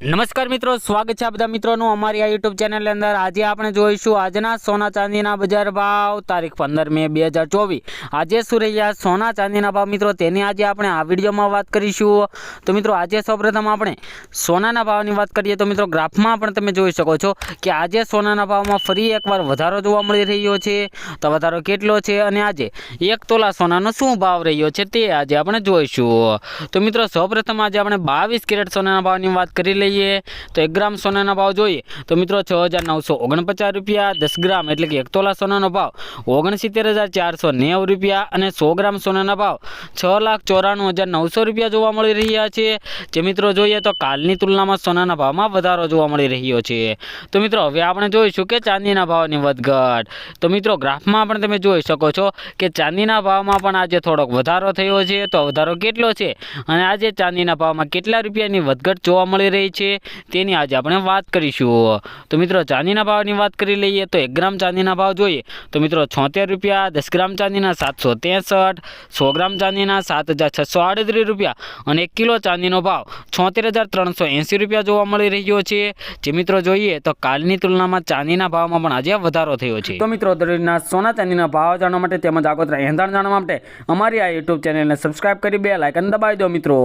નમસ્કાર મિત્રો, સ્વાગત છે બધા મિત્રોનું અમારી આ યુટ્યુબ ચેનલ અંદર. આજે આપણે જોઈશું આજના સોના ચાંદીના બજાર ભાવ, તારીખ પંદર મે બે હજાર ચોવીસ. આજે રહ્યા સોના ચાંદીના ભાવ મિત્રો? તેની આજે આપણે આ વિડીયોમાં વાત કરીશું. તો મિત્રો, આજે સૌપ્રથમ આપણે સોનાના ભાવની વાત કરીએ તો મિત્રો, ગ્રાફમાં પણ તમે જોઈ શકો છો કે આજે સોનાના ભાવમાં ફરી એકવાર વધારો જોવા મળી રહ્યો છે. તો વધારો કેટલો છે અને આજે એક તોલા સોનાનો શું ભાવ રહ્યો છે તે આજે આપણે જોઈશું. તો મિત્રો, સૌપ્રથમ આજે આપણે બાવીસ કેરેટ સોનાના ભાવની વાત કરી લઈએ. તો એક ગ્રામ સોનાના ભાવ જોઈએ. તો મિત્રો છ હજાર નવસો ઓગણપચાસ રૂપિયા, દસ ગ્રામ એટલે કે એક તોલા સોનાનો ભાવ ઓગણસિત્તેર હજાર ચારસો નેવું રૂપિયા અને સો ગ્રામ સોનાના ભાવ છ લાખ ચોરાણું હજાર નવસો રૂપિયા જોવા મળી રહ્યા છે. જે મિત્રો જોઈએ તો કાલની તુલનામાં સોનાના ભાવમાં વધારો જોવા મળી રહ્યો છે. તો મિત્રો, હવે આપણે જોઈશું કે ચાંદીના ભાવની વધઘટ. તો મિત્રો, ગ્રાફમાં પણ તમે જોઈ શકો છો કે ચાંદીના ભાવમાં પણ આજે થોડોક વધારો થયો છે. તો વધારો કેટલો છે? અને આજે ચાંદીના ભાવમાં કેટલા રૂપિયાની વધઘટ જોવા મળી રહી છે તેની આજે આપણે વાત કરીશું. તો મિત્રો, ચાંદીના ભાવની વાત કરી લઈએ તો એક ગ્રામ ચાંદીના ભાવ જોઈએ. તો મિત્રો, છોતેર રૂપિયા, દસ ગ્રામ ચાંદીના સાતસો ત્રેસઠ સો ગ્રામ ચાંદીના સાત હજાર છસો આડત્રીસ રૂપિયા અને એક કિલો ચાંદીનો ભાવ છોતેર હજાર ત્રણસો એંસી રૂપિયા જોવા મળી રહ્યો છે. જે મિત્રો જોઈએ તો કાલની તુલનામાં ચાંદીના ભાવમાં પણ આજે વધારો થયો છે. તો મિત્રો દરરોજના સોના ચાંદીના ભાવ જાણવા માટે તેમજ આગોતરા એંધાણ જાણવા માટે અમારી આ યુટ્યુબ ચેનલને સબસ્ક્રાઇબ કરી બે લાઇકન દબાવી દો મિત્રો.